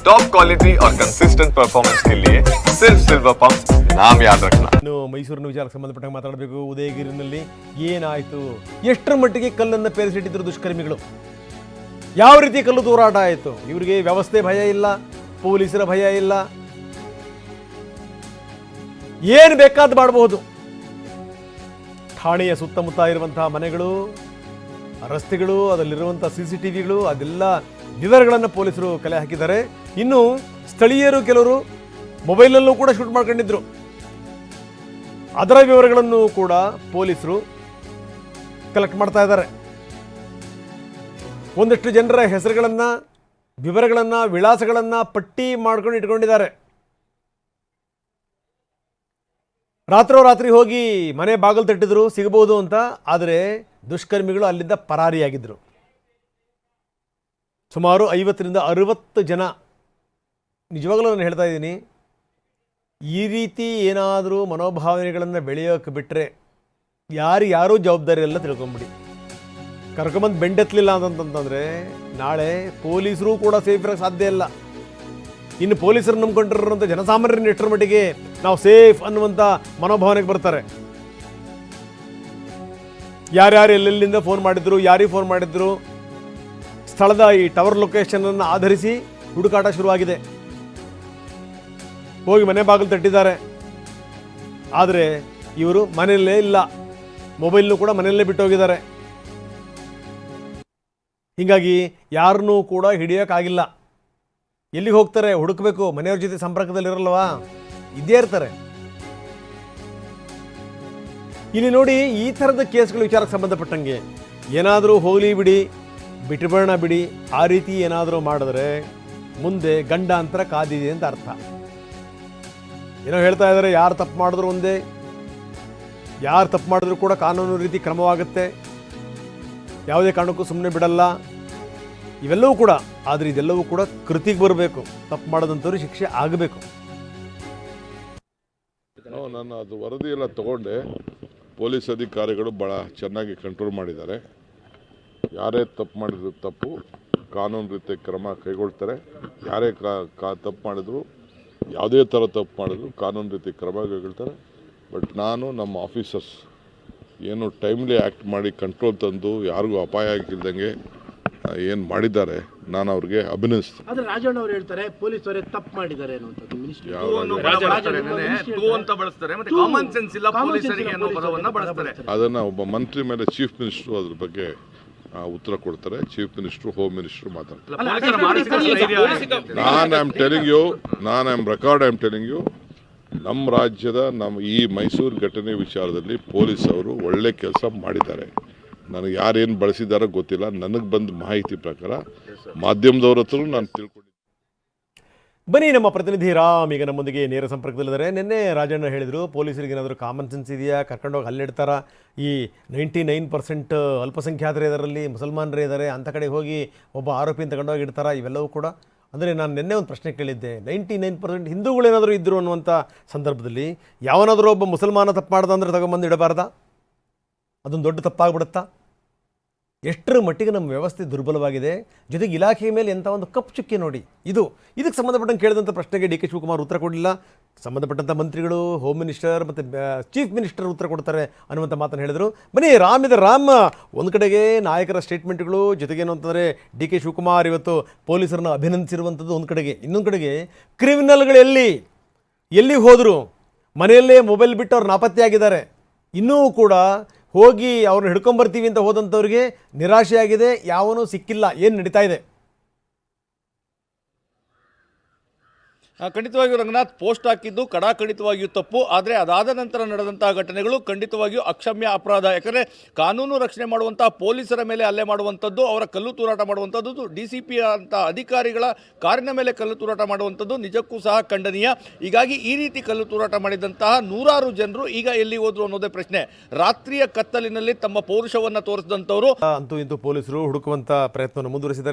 Top quality और consistent performance के लिए सिर्फ सिल्वर पंप नाम याद रखना ಇನ್ನು ಮೈಸೂರಿನ ವಿಚಾರಕ್ಕೆ ಸಂಬಂಧಪಟ್ಟಂಗೆ ಮಾತಾಡಬೇಕು ಉದಯಗಿರಿನಲ್ಲಿ ಏನಾಯಿತು ಎಷ್ಟರ ಮಟ್ಟಿಗೆ ಕಲ್ಲನ್ನು ಪೇರಿಸಿಟ್ಟಿದ್ರು ದುಷ್ಕರ್ಮಿಗಳು ಯಾವ ರೀತಿ ಕಲ್ಲು ತೂರಾಟ ಆಯಿತು ಇವರಿಗೆ ವ್ಯವಸ್ಥೆ ಭಯ ಇಲ್ಲ ಪೊಲೀಸರ ಭಯ ಇಲ್ಲ ಏನು ಬೇಕಾದ್ ಮಾಡಬಹುದು ಠಾಣೆಯ ಸುತ್ತಮುತ್ತ ಇರುವಂತಹ ಮನೆಗಳು ರಸ್ತೆಗಳು ಅದರಲ್ಲಿರುವಂಥ ಸಿ ಸಿ ಟಿ ವಿಗಳು ಅದೆಲ್ಲ ವಿವರಗಳನ್ನು ಪೊಲೀಸರು ಕಲೆ ಹಾಕಿದ್ದಾರೆ. ಇನ್ನು ಸ್ಥಳೀಯರು ಕೆಲವರು ಮೊಬೈಲಲ್ಲೂ ಕೂಡ ಶೂಟ್ ಮಾಡ್ಕೊಂಡಿದ್ರು. ಅದರ ವಿವರಗಳನ್ನು ಕೂಡ ಪೊಲೀಸರು ಕಲೆಕ್ಟ್ ಮಾಡ್ತಾ ಇದ್ದಾರೆ. ಒಂದಷ್ಟು ಜನರ ಹೆಸರುಗಳನ್ನು, ವಿವರಗಳನ್ನು, ವಿಳಾಸಗಳನ್ನು ಪಟ್ಟಿ ಮಾಡ್ಕೊಂಡು ಇಟ್ಕೊಂಡಿದ್ದಾರೆ. ರಾತ್ರೋರಾತ್ರಿ ಹೋಗಿ ಮನೆ ಬಾಗಿಲು ತಟ್ಟಿದ್ರು, ಸಿಗಬಹುದು ಅಂತ, ಆದರೆ ದುಷ್ಕರ್ಮಿಗಳು ಅಲ್ಲಿಂದ ಪರಾರಿಯಾಗಿದ್ದರು ಸುಮಾರು ಐವತ್ತರಿಂದ ಅರುವತ್ತು ಜನ ನಿಜವಾಗಲೂ ನಾನು ಹೇಳ್ತಾ ಇದ್ದೀನಿ, ಈ ರೀತಿ ಏನಾದರೂ ಮನೋಭಾವನೆಗಳನ್ನು ಬೆಳೆಯೋಕೆ ಬಿಟ್ಟರೆ ಯಾರು ಯಾರೂ ಜವಾಬ್ದಾರಿ ಎಲ್ಲ ತಿಳ್ಕೊಂಬಿಡಿ. ಕರ್ಕೊಂಬಂದು ಬೆಂಡೆತ್ತಲಿಲ್ಲ ಅಂತಂತಂದರೆ ನಾಳೆ ಪೊಲೀಸರು ಕೂಡ ಸೇಫ್ ಇರೋಕ್ಕೆ ಸಾಧ್ಯ ಇಲ್ಲ. ಇನ್ನು ಪೊಲೀಸರು ನಂಬ್ಕೊಂಡಿರೋಂಥ ಜನಸಾಮಾನ್ಯರನ್ನ ಎಷ್ಟರ ಮಟ್ಟಿಗೆ ನಾವು ಸೇಫ್ ಅನ್ನುವಂಥ ಮನೋಭಾವನೆಗೆ ಬರ್ತಾರೆ. ಯಾರ್ಯಾರು ಎಲ್ಲೆಲ್ಲಿಂದ ಫೋನ್ ಮಾಡಿದ್ರು, ಯಾರಿಗೆ ಫೋನ್ ಮಾಡಿದ್ರು ಸ್ಥಳದ ಈ ಟವರ್ ಲೊಕೇಶನ್ ಅನ್ನು ಆಧರಿಸಿ ಹುಡುಕಾಟ ಶುರುವಾಗಿದೆ. ಹೋಗಿ ಮನೆ ಬಾಗಿಲು ತಟ್ಟಿದ್ದಾರೆ. ಆದರೆ ಇವರು ಮನೆಯಲ್ಲೇ ಇಲ್ಲ. ಮೊಬೈಲ್ನು ಕೂಡ ಮನೆಯಲ್ಲೇ ಬಿಟ್ಟು ಹೋಗಿದ್ದಾರೆ ಹೀಗಾಗಿ ಯಾರನ್ನೂ ಕೂಡ ಹಿಡಿಯೋಕ್ಕಾಗಿಲ್ಲ. ಎಲ್ಲಿಗೆ ಹೋಗ್ತಾರೆ? ಹುಡುಕಬೇಕು. ಮನೆಯವ್ರ ಜೊತೆ ಸಂಪರ್ಕದಲ್ಲಿರಲ್ವಾ? ಇದ್ದೇ ಇರ್ತಾರೆ. ಇಲ್ಲಿ ನೋಡಿ ಈ ಥರದ ಕೇಸ್ಗಳು ವಿಚಾರಕ್ಕೆ ಸಂಬಂಧಪಟ್ಟಂಗೆ. ಏನಾದರೂ ಹೋಗಲಿ ಬಿಡಿ. ಬಿಟ್ಟುಬೇಡ ಬಿಡಿ, ಆ ರೀತಿ ಏನಾದರೂ ಮಾಡಿದ್ರೆ ಮುಂದೆ ಗಂಡಾಂತರ ಕಾದಿದೆ ಅಂತ ಅರ್ಥ. ಏನೋ ಹೇಳ್ತಾ ಇದ್ದಾರೆ ಯಾರು ತಪ್ಪು ಮಾಡಿದ್ರು ಒಂದೇ. ಯಾರು ತಪ್ಪು ಮಾಡಿದ್ರು ಕೂಡ ಕಾನೂನು ರೀತಿ ಕ್ರಮವಾಗುತ್ತೆ. ಯಾವುದೇ ಕಾರಣಕ್ಕೂ ಸುಮ್ಮನೆ ಬಿಡಲ್ಲ. ಇವೆಲ್ಲವೂ ಕೂಡ, ಆದರೆ ಇದೆಲ್ಲವೂ ಕೂಡ ಕೃತಿಗೆ ಬರಬೇಕು. ತಪ್ಪು ಮಾಡದಂಥವ್ರು ಶಿಕ್ಷೆ ಆಗಬೇಕು. ನಾನು ಅದು ವರದಿ ಎಲ್ಲ ತಗೊಂಡೆ. ಪೊಲೀಸ್ ಅಧಿಕಾರಿಗಳು ಭಾಳ ಚೆನ್ನಾಗಿ ಕಂಟ್ರೋಲ್ ಮಾಡಿದ್ದಾರೆ. ಯಾರೇ ತಪ್ಪು ಮಾಡಿದ್ರು ತಪ್ಪು ಕಾನೂನು ರೀತಿ ಕ್ರಮ ಕೈಗೊಳ್ತಾರೆ. ಯಾರೇ ಕಾ- ಕಾ ತಪ್ಪು ಮಾಡಿದ್ರು ಯಾವುದೇ ಥರ ತಪ್ಪು ಮಾಡಿದ್ರು ಕಾನೂನು ರೀತಿ ಕ್ರಮ ಕೈಗೊಳ್ತಾರೆ. ಬಟ್ ನಾನು ನಮ್ಮ ಆಫೀಸರ್ಸ್ ಏನು ಟೈಮ್ಲಿ ಆ್ಯಕ್ಟ್ ಮಾಡಿ ಕಂಟ್ರೋಲ್ ತಂದು ಯಾರಿಗೂ ಅಪಾಯ ಆಗಿಲ್ದಂಗೆ ಏನು ಮಾಡಿದ್ದಾರೆ ನಾನು ಅವ್ರಿಗೆ ಅಭಿನಯಿಸ್ತೀನಿ ಆದ್ರೆ ರಾಜಣ್ಣ ಅವರು ಹೇಳ್ತಾರೆ ಪೊಲೀಸರೇ ತಪ್ಪು ಮಾಡಿದ್ದಾರೆ ಅನ್ನುವಂಥದ್ದು. ಮಿನಿಸ್ಟ್ರಿ ಬಳಸ್ತಾರೆ ಅದನ್ನು ಒಬ್ಬ ಮಂತ್ರಿ ಮೇಲೆ ಚೀಫ್ ಮಿನಿಸ್ಟ್ರು ಅದ್ರ ಬಗ್ಗೆ ಉತ್ತರ ಕೊಡ್ತಾರೆ. ಚೀಫ್ ಮಿನಿಸ್ಟರ್ ಹೋಮ್ ಮಿನಿಸ್ಟರ್ ಮಾತಾಡ್ತಾರೆ. ನಾನು ಐ ಆಮ್ ಟೆಲಿಂಗ್ ಯು ನಾನು am record I'm telling you ನಮ್ಮ ರಾಜ್ಯದ ನಮ್ಮ ಈ ಮೈಸೂರು ಘಟನೆ ವಿಚಾರದಲ್ಲಿ ಪೊಲೀಸ್ ಅವರು ಒಳ್ಳೆ ಕೆಲಸ ಮಾಡಿದ್ದಾರೆ. ನನಗೆ ಯಾರೇನು ಬಳಸಿದಾರೋ ಗೊತ್ತಿಲ್ಲ. ನನಗೆ ಬಂದ ಮಾಹಿತಿ ಪ್ರಕಾರ ಮಾಧ್ಯಮದವ್ರ ಹತ್ರ ನಾನು ತಿಳ್ಕೊಂಡಿದ್ದೀನಿ ಬನ್ನಿ ನಮ್ಮ ಪ್ರತಿನಿಧಿ ರಾಮ್ ಈಗ ನಮ್ಮೊಂದಿಗೆ ನೇರ ಸಂಪರ್ಕದಲ್ಲಿದ್ದಾರೆ. ನಿನ್ನೆ ರಾಜಣ್ಣ ಹೇಳಿದರು, ಪೊಲೀಸರಿಗೆ ಏನಾದರೂ ಕಾಮನ್ ಸೆನ್ಸ್ ಇದೆಯಾ? ಕರ್ಕೊಂಡೋಗಿ ಅಲ್ಲಿಡ್ತಾರ ಈ ನೈಂಟಿ ನೈನ್ ಪರ್ಸೆಂಟ್ ಅಲ್ಪಸಂಖ್ಯಾತರೇ ಇದರಲ್ಲಿ, ಮುಸಲ್ಮಾನರೇ ಇದ್ದಾರೆ ಅಂಥ ಕಡೆ ಹೋಗಿ ಒಬ್ಬ ಆರೋಪಿನ ತಗೊಂಡೋಗಿ ಇಡ್ತಾರ? ಇವೆಲ್ಲವೂ ಕೂಡ? ಅಂದರೆ ನಾನು ನಿನ್ನೆ ಒಂದು ಪ್ರಶ್ನೆ ಕೇಳಿದ್ದೆ. ನೈಂಟಿ ನೈನ್ ಪರ್ಸೆಂಟ್ ಹಿಂದೂಗಳೇನಾದರೂ ಇದ್ದರು ಅನ್ನುವಂಥ ಸಂದರ್ಭದಲ್ಲಿ ಯಾವನಾದರೂ ಒಬ್ಬ ಮುಸಲ್ಮಾನ ತಪ್ಪು ಮಾಡ್ದ ಅಂದರೆ ತಗೊಂಬಂದು ಇಡಬಾರ್ದಾ? ಅದೊಂದು ದೊಡ್ಡ ತಪ್ಪಾಗ್ಬಿಡುತ್ತಾ? ಎಷ್ಟರ ಮಟ್ಟಿಗೆ ನಮ್ಮ ವ್ಯವಸ್ಥೆ ದುರ್ಬಲವಾಗಿದೆ. ಜೊತೆಗೆ ಇಲಾಖೆಯ ಮೇಲೆ ಎಂಥ ಒಂದು ಕಪ್ಪು ಚುಕ್ಕೆ ನೋಡಿ. ಇದು, ಇದಕ್ಕೆ ಸಂಬಂಧಪಟ್ಟಂಗೆ ಕೇಳಿದಂಥ ಪ್ರಶ್ನೆಗೆ ಡಿ ಕೆ ಶಿವಕುಮಾರ್ ಉತ್ತರ ಕೊಡಲಿಲ್ಲ. ಸಂಬಂಧಪಟ್ಟಂಥ ಮಂತ್ರಿಗಳು ಹೋಮ್ ಮಿನಿಸ್ಟರ್ ಮತ್ತು ಚೀಫ್ ಮಿನಿಸ್ಟರ್ ಉತ್ತರ ಕೊಡ್ತಾರೆ ಅನ್ನುವಂಥ ಮಾತನ್ನು ಹೇಳಿದರು. ಬನ್ನಿ ರಾಮ್ ಇದೆ ರಾಮ್, ಒಂದು ಕಡೆಗೆ ನಾಯಕರ ಸ್ಟೇಟ್ಮೆಂಟ್ಗಳು ಜೊತೆಗೇನು ಅಂತಂದರೆ ಡಿ ಕೆ ಶಿವಕುಮಾರ್ ಇವತ್ತು ಪೊಲೀಸರನ್ನ ಅಭಿನಂದಿಸಿರುವಂಥದ್ದು ಒಂದು ಕಡೆಗೆ. ಇನ್ನೊಂದು ಕಡೆಗೆ ಕ್ರಿಮಿನಲ್ಗಳು ಎಲ್ಲಿ? ಎಲ್ಲಿ ಹೋದರು? ಮನೆಯಲ್ಲೇ ಮೊಬೈಲ್ ಬಿಟ್ಟು ಅವ್ರು ನಾಪತ್ತೆಯಾಗಿದ್ದಾರೆ. ಇನ್ನೂ ಕೂಡ ಹೋಗಿ ಅವ್ರನ್ನ ಹಿಡ್ಕೊಂಬರ್ತೀವಿ ಅಂತ ಹೋದಂಥವ್ರಿಗೆ ನಿರಾಶೆಯಾಗಿದೆ ಯಾವನೂ ಸಿಕ್ಕಿಲ್ಲ ಏನು ನಡೀತಾ ಇದೆ ಆ, ಖಂಡಿತವಾಗಿಯೂ ರಂಗನಾಥ್ ಪೋಸ್ಟ್ ಹಾಕಿದ್ದು ಕಡಾಖಂಡಿತವಾಗಿಯೂ ತಪ್ಪು. ಆದರೆ ಅದಾದ ನಂತರ ನಡೆದಂತಹ ಘಟನೆಗಳು ಖಂಡಿತವಾಗಿಯೂ ಅಕ್ಷಮ್ಯ ಅಪರಾಧ. ಯಾಕಂದರೆ ಕಾನೂನು ರಕ್ಷಣೆ ಮಾಡುವಂಥ ಪೊಲೀಸರ ಮೇಲೆ ಹಲ್ಲೆ ಮಾಡುವಂಥದ್ದು, ಅವರ ಕಲ್ಲು ತೂರಾಟ ಮಾಡುವಂಥದ್ದು, ಡಿ ಸಿ ಪಿ ಅಂತ ಅಧಿಕಾರಿಗಳ ಕಾರಿನ ಮೇಲೆ ಕಲ್ಲು ತೂರಾಟ ಮಾಡುವಂಥದ್ದು ನಿಜಕ್ಕೂ ಸಹ ಖಂಡನೀಯ. ಹೀಗಾಗಿ ಈ ರೀತಿ ಕಲ್ಲು ತೂರಾಟ ಮಾಡಿದಂತಹ ನೂರಾರು ಜನರು ಈಗ ಎಲ್ಲಿ ಹೋದರು ಅನ್ನೋದೇ ಪ್ರಶ್ನೆ. ರಾತ್ರಿಯ ಕತ್ತಲಿನಲ್ಲಿ ತಮ್ಮ ಪೌರುಷವನ್ನು ತೋರಿಸಿದಂಥವರು. ಅಂತೂ ಇಂದು ಪೊಲೀಸರು ಹುಡುಕುವಂಥ ಪ್ರಯತ್ನವನ್ನು ಮುಂದುವರಿಸಿದ್ದಾರೆ.